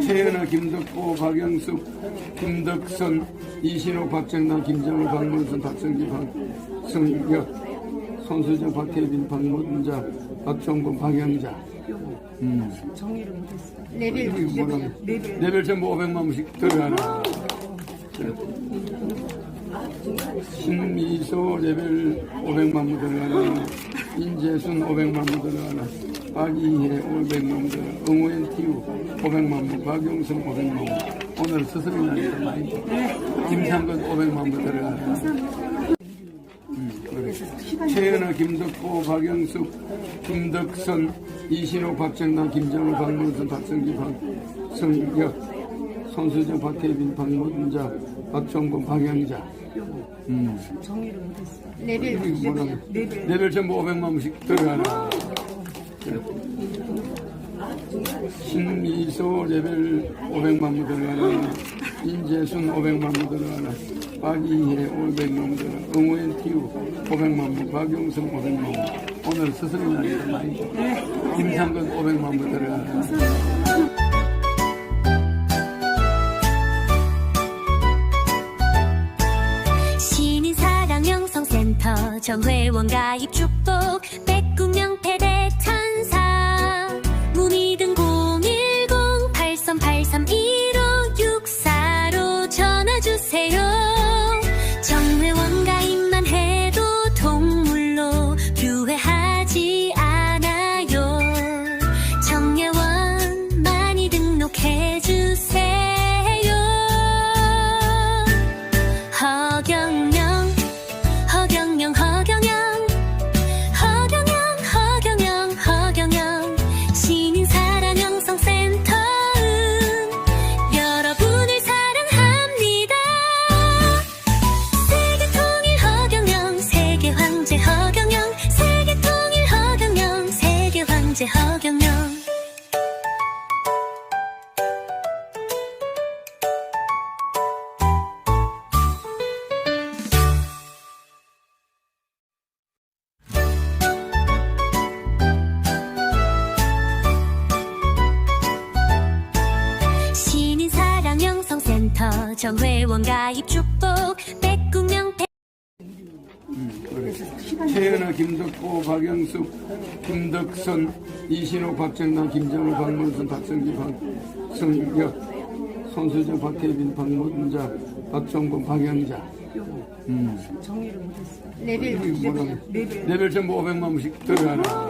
최연아, 김덕보, 박영숙, 김덕선, 이신호, 박정남, 김정우, 박문선, 박성기, 박성혁, 손수정, 박혜빈, 박문자, 박종범, 박영자. 정리를 못했어. 레벨? 레벨. 레벨 전부 500만 원씩 들어가나. 신미소 레벨 500만 원 들어가나. 인재순 500만 원 들어가나. 박이혜 500만 원 들어가나. 응호엔 티우 500만 원. 박용성 500만 원. 오늘 스스로 나니까 많이. 김상근 500만 원 들어가나. 최연아, 김덕보, 박영숙, 김덕선, 이신호, 박정남, 김정우, 박문선, 박성기, 박성혁, 손수정, 박혜빈, 박문자, 박종범, 박영자. 정리를 못했어. 레벨 뭐라고? 레벨. 레벨 전부 500만 원씩 들어가나. 신미소 레벨 500만 원 들어가나. 인재순 500만 원 들어가나. 박이혜 500만 원 들어가나. 응호엔 티우 500만 원. 박용성 500만 원. 오늘 스스로 나니까 많이. 김상근 500만 원 들어가나. 정회원 가입 축복 백구명 패대 천사. 문의 등 010-8383-1564로 전화주세요 시민사랑영성센터 정회원 가입 축복 백구명 백 최연아, 김덕보, 박영숙, 김덕선, 이신호, 박정남, 김정우, 박문선, 박성기, 박성혁, 손수정, 박혜빈, 박문자, 박종범, 박영자. 정리를 못했어. 레벨 뭐라고? 레벨. 레벨 전부 500만 원씩 들어가나.